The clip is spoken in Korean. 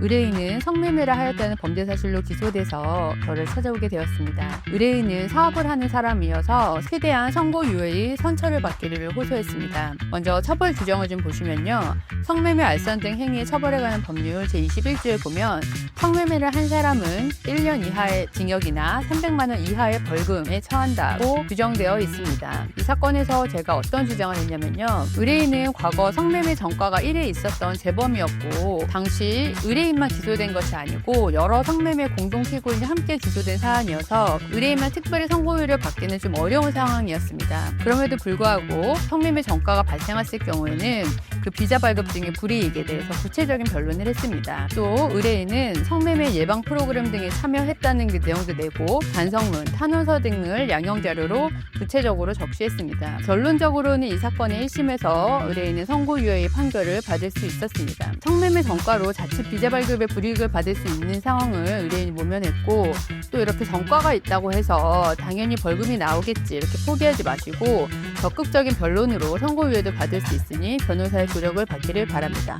의뢰인은 성매매를 하였다는 범죄 사실로 기소돼서 저를 찾아오게 되었습니다. 의뢰인은 사업을 하는 사람이어서 최대한 선고 유예의 선처를 받기를 호소했습니다. 먼저 처벌 규정을 좀 보시면요. 성매매 알선 등 행위에 처벌에 관한 법률 제21조에 보면 성매매를 한 사람은 1년 이하의 징역이나 300만 원 이하의 벌금에 처한다고 규정되어 있습니다. 이 사건에서 제가 어떤 주장을 했냐면요. 의뢰인은 과거 성매매 전과가 1회 있었던 재범이었고 당시 의뢰인 만 기소된 것이 아니고 여러 성매매 공동 피고인이 함께 기소된 사안이어서 의뢰인만 특별히 선고유를 받기는 좀 어려운 상황이었습니다. 그럼에도 불구하고 성매매 전과가 발생했을 경우에는 그 비자 발급 등의 불이익에 대해서 구체적인 변론을 했습니다. 또 의뢰인은 성매매 예방 프로그램 등에 참여했다는 그 내용도 내고 반성문, 탄원서 등을 양형 자료로 구체적으로 적시했습니다. 결론적으로는 이 사건의 1심에서 의뢰인은 선고유예의 판결을 받을 수 있었습니다. 성매매 전과로 자칫 비자 발 급의 불이익을 받을 수 있는 상황을 의뢰인이 모면했고 또 이렇게 전과가 있다고 해서 당연히 벌금이 나오겠지 이렇게 포기하지 마시고 적극적인 변론으로 선고유예도 받을 수 있으니 변호사의 조력을 받기를 바랍니다.